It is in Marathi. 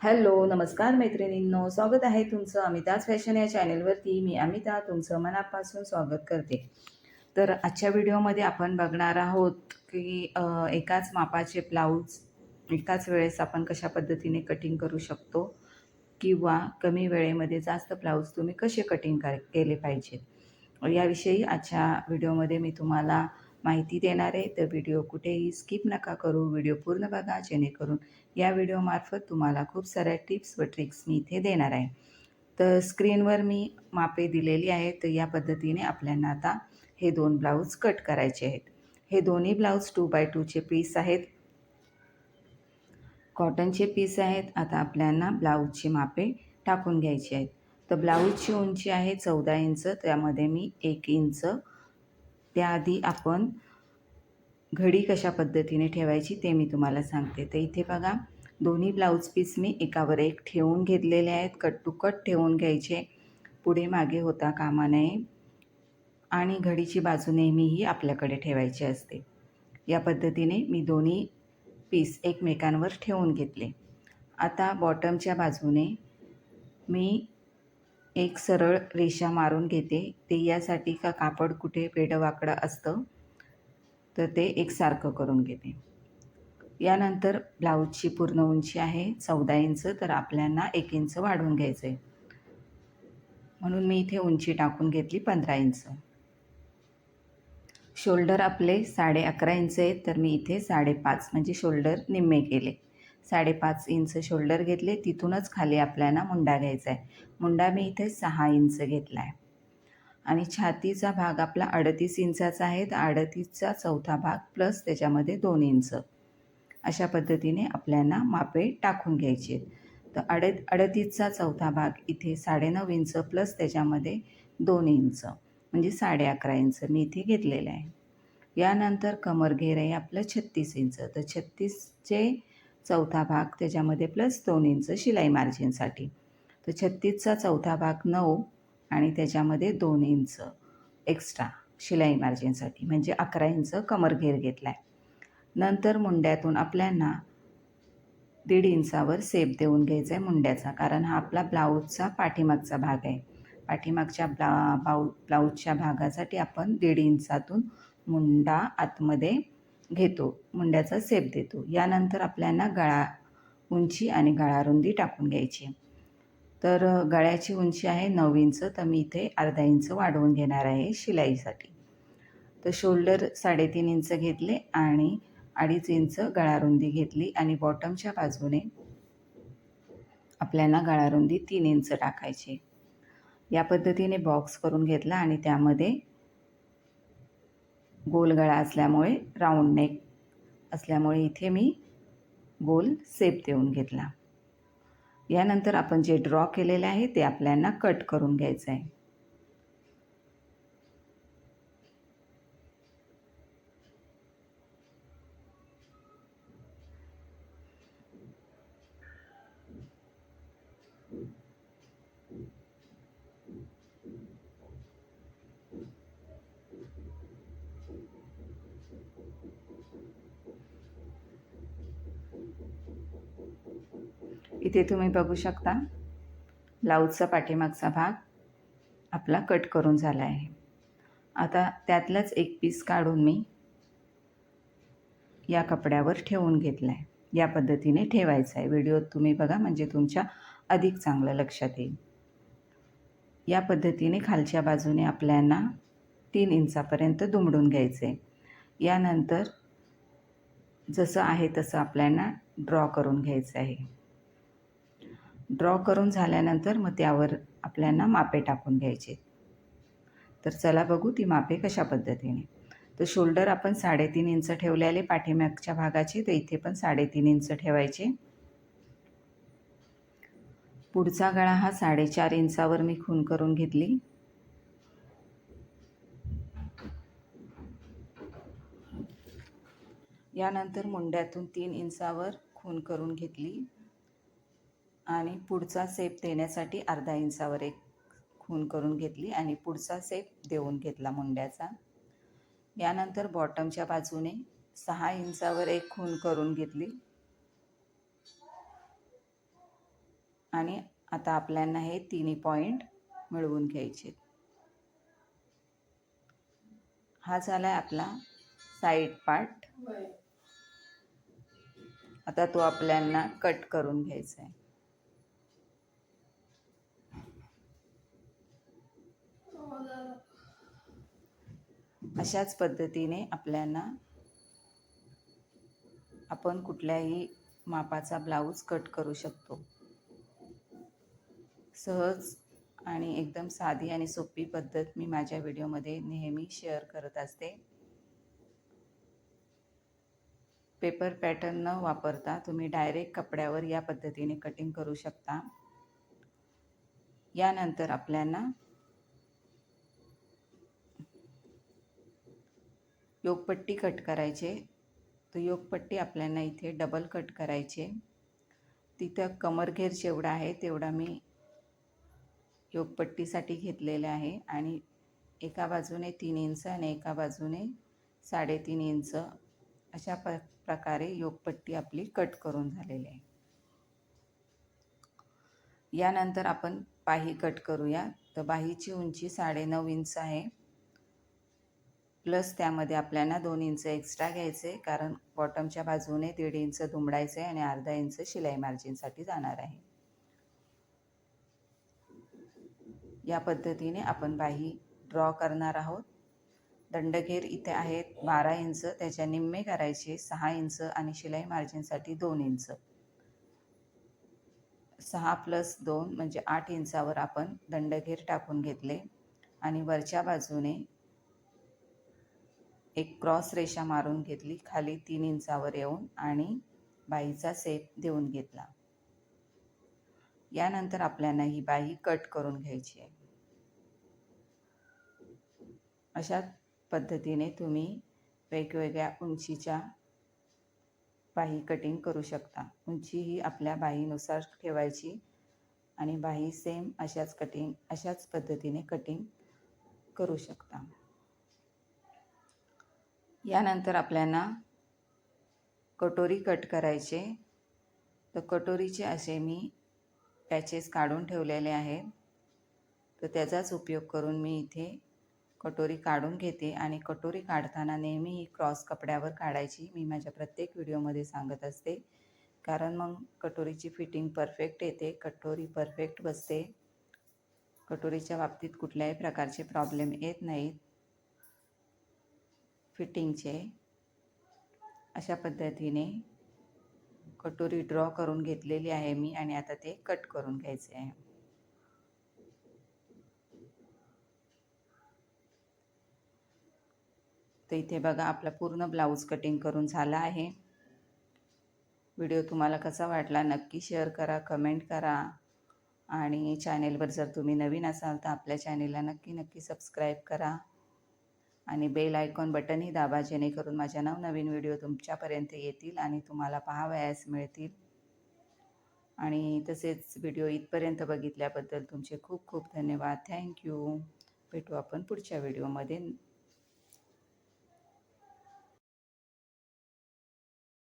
हॅलो नमस्कार मैत्रिणींनो. स्वागत आहे तुमचं अमिताज फॅशन या चॅनेलवरती. मी अमिता तुमचं मनापासून स्वागत करते. तर आजच्या व्हिडिओमध्ये आपण बघणार आहोत की एकाच मापाचे ब्लाऊज एकाच वेळेस आपण कशा पद्धतीने कटिंग करू शकतो किंवा कमी वेळेमध्ये जास्त ब्लाऊज तुम्ही कसे कटिंग कर केले पाहिजेत? याविषयी आजच्या व्हिडिओमध्ये मी तुम्हाला माहिती देणार आहे. तर व्हिडिओ कुठेही स्किप नका करू. व्हिडिओ पूर्ण बघा जेणेकरून या व्हिडिओमार्फत तुम्हाला खूप साऱ्या टिप्स व ट्रिक्स मी इथे देणार आहे. तर स्क्रीनवर मी मापे दिलेली आहेत. तर या पद्धतीने आपल्याला आता हे दोन ब्लाऊज कट करायचे आहेत. हे दोन्ही ब्लाऊज टू बाय टूचे पीस आहेत. कॉटनचे पीस आहेत. आता आपल्याला ब्लाऊजची मापे टाकून घ्यायची आहेत. तर ब्लाऊजची उंची आहे चौदा इंच. त्यामध्ये मी एक इंच त्याआधी आपण घडी कशा पद्धतीने ठेवायची ते मी तुम्हाला सांगते. तर इथे बघा दोन्ही ब्लाऊज पीस मी एकावर एक ठेवून घेतलेले आहेत. कट टू कट ठेवून घ्यायचे. पुढे मागे होता कामा नये. आणि घडीची बाजू नेहमीही आपल्याकडे ठेवायची असते. या पद्धतीने मी दोन्ही पीस एकमेकांवर ठेवून घेतले. आता बॉटमच्या बाजूने मी एक सरळ रेषा मारून घेते. ते यासाठी का कापड कुठे वेडवाकडं असतं? तर ते एकसारखं करून घेते. यानंतर ब्लाऊजची पूर्ण उंची आहे चौदा इंच तर आपल्याला एक इंच वाढवून घ्यायचं आहे म्हणून मी इथे उंची टाकून घेतली पंधरा इंच. शोल्डर आपले साडे अकरा इंच आहेत तर मी इथे साडेपाच म्हणजे शोल्डर निम्मे केले. साडेपाच इंच शोल्डर घेतले. तिथूनच खाली आपल्याला मुंडा घ्यायचा आहे. मुंडा मी इथे सहा इंच घेतला आहे आणि छातीचा भाग आपला अडतीस इंचाचा आहे. तर अडतीसचा चौथा भाग प्लस त्याच्यामध्ये दोन इंच. अशा पद्धतीने आपल्याला मापे टाकून घ्यायचे आहेत. तर अड अडतीसचा चौथा भाग इथे साडेनऊ इंच प्लस त्याच्यामध्ये दोन इंच. म्हणजे साडे अकरा इंच मी इथे घेतलेलं आहे. यानंतर कमर घेर आहे आपलं छत्तीस इंच. तर छत्तीसचे चौथा भाग त्याच्यामध्ये प्लस दोन इंच शिलाई मार्जिनसाठी तर छत्तीसचा चौथा भाग नऊ आणि त्याच्यामध्ये दोन इंच एक्स्ट्रा शिलाई मार्जिनसाठी म्हणजे अकरा इंच कमर घेर घेतला आहे नंतर मुंड्यातून आपल्यांना दीड इंचावर सेप देऊन घ्यायचा आहे मुंड्याचा कारण हा आपला ब्लाऊजचा पाठीमागचा भाग आहे. पाठीमागच्या ब्ला बाऊ ब्लाऊजच्या भागासाठी आपण दीड इंचातून मुंडा आतमध्ये घेतो मुंड्याचा सेप देतो. यानंतर आपल्याला गळा उंची आणि गळारुंदी टाकून घ्यायची. तर गळ्याची उंची आहे नऊ इंच तर मी इथे अर्धा इंच वाढवून घेणार आहे शिलाईसाठी. तर शोल्डर साडेतीन इंच घेतले आणि अडीच इंच गळारुंदी घेतली आणि बॉटमच्या बाजूने आपल्याला गळारुंदी तीन इंच टाकायची. या पद्धतीने बॉक्स करून घेतला आणि त्यामध्ये गोल गळा असल्यामुळे राऊंड नेक असल्यामुळे इथे मी गोल सेप देऊन घेतला. यानंतर आपण जे ड्रॉ केलेले आहे ते आपल्याला कट करून घ्यायचं आहे इथे तुम्ही बघू शकता. ब्लाऊजचा पाठीमागचा भाग आपला कट करून झाला आहे. आता त्यातलाच एक पीस काढून मी या कपड्यावर ठेवून घेतला आहे या पद्धतीने ठेवायचा आहे. व्हिडिओ तुम्ही बघा म्हणजे तुमच्या अधिक चांगलं लक्षात येईल. या पद्धतीने खालच्या बाजूने आपल्याला तीन इंचापर्यंत दुमडून घ्यायचे यानंतर जसं आहे तसं आपल्याला ड्रॉ करून घ्यायचं आहे. ड्रॉ करून झाल्यानंतर मग त्यावर आपल्याला मापे टाकून घ्यायचे. तर चला बघू ती मापे कशा पद्धतीने. तर शोल्डर आपण साडेतीन इंच ठेवलेले पाठीमागच्या भागाचे तर इथे पण साडेतीन इंच ठेवायचे. पुढचा गळा हा साडेचार इंचावर मी खून करून घेतली. यानंतर मुंड्यातून तीन इंचावर खून करून घेतली. आणि पुढचा सेप देण्यासाठी अर्धा इंचावर एक खून करून घेतली आणि पुढचा सेप देऊन घेतला मुंड्याचा. यानंतर बॉटमच्या बाजूने सहा इंचावर एक खून करून घेतली. आणि आता आपल्याला हे तिन्ही पॉईंट मिळवून घ्यायचे. हा झाला आहे आपला साईड पार्ट. आता तो आपल्याला कट करून घ्यायचा आहे अशाच पद्धतीने आपल्याला आपण कुठल्याही मापाचा ब्लाऊज कट करू शकतो. सहज आणि एकदम साधी आणि सोपी पद्धत मी माझ्या व्हिडिओमध्ये नेहमी शेअर करत असते. पेपर पॅटर्न न वापरता तुम्ही डायरेक्ट कपड्यावर या पद्धतीने कटिंग करू शकता. यानंतर आपल्याला योगपट्टी कट करायचे. तर योगपट्टी आपल्याला इथे डबल कट करायचे. तिथं कमरघेर जेवढा आहे तेवढा मी योगपट्टीसाठी घेतलेला आहे. आणि एका बाजूने तीन इंच आणि एका बाजूने साडेतीन इंच अशा प प्रकारे योगपट्टी आपली कट करून झालेली आहे. यानंतर आपण बाही कट करूया. तर बाहीची उंची साडेनऊ इंच आहे. प्लस त्यामध्ये आपल्याला दोन इंच एक्स्ट्रा घ्यायचे कारण बॉटमच्या बाजूने दीड इंच दुमडायचे आणि अर्धा इंच शिलाई मार्जिनसाठी जाणार आहे. या पद्धतीने आपण बाही ड्रॉ करणार आहोत. दंडघेर इथे आहेत बारा इंच त्याच्या निम्मे करायचे सहा इंच आणि शिलाई मार्जिनसाठी दोन इंच. सहा प्लस दोन म्हणजे आठ इंचावर आपण दंडघेर टाकून घेतले आणि वरच्या बाजूने एक क्रॉस रेषा मारून घेतली खाली तीन इंचावर येऊन आणि बाईचा सेप देऊन घेतला. यानंतर आपल्याला ही बाई कट करून घ्यायची आहे. अशा पद्धतीने तुम्ही वेगवेगळ्या उंचीच्या बाही कटिंग करू शकता. उंची ही आपल्या बाहीनुसार ठेवायची आणि बाही सेम अशाच कटिंग अशाच पद्धतीने कटिंग करू शकता. यानंतर आपल्याला कटोरी कट करायचे. तर कटोरीचे असे मी पॅचेस काढून ठेवलेले आहेत. तर त्याचाच उपयोग करून मी इथे कटोरी काढून घेते आणि कटोरी काढताना नेहमी ही क्रॉस कपड्यावर काढायची मी माझ्या प्रत्येक व्हिडिओमध्ये सांगत असते. कारण मग कटोरीची फिटिंग परफेक्ट येते कटोरी परफेक्ट बसते. कटोरीच्या बाबतीत कुठल्याही प्रकारचे प्रॉब्लेम येत नाहीत. फिटिंगचे अशा पद्धतीने कटोरी ड्रॉ करून घेतलेली आहे मी आणि आता ते कट करून घ्यायचे आहे. तर इथे बघा आपला पूर्ण ब्लाऊज कटिंग करून झाला आहे. व्हिडिओ तुम्हाला कसा वाटला नक्की शेअर करा कमेंट करा. आणि चॅनेलवर जर तुम्ही नवीन असाल तर आपल्या चॅनेलला नक्की नक्की सबस्क्राईब करा. आणि बेल आयकॉन बटनही दाबा जेणेकरून माझ्या नवनवीन व्हिडिओ तुमच्यापर्यंत येतील आणि तुम्हाला पाहावयास मिळतील. आणि तसेच व्हिडिओ इथपर्यंत बघितल्याबद्दल तुमचे खूप खूप धन्यवाद. थँक्यू. भेटू आपण पुढच्या व्हिडिओमध्ये.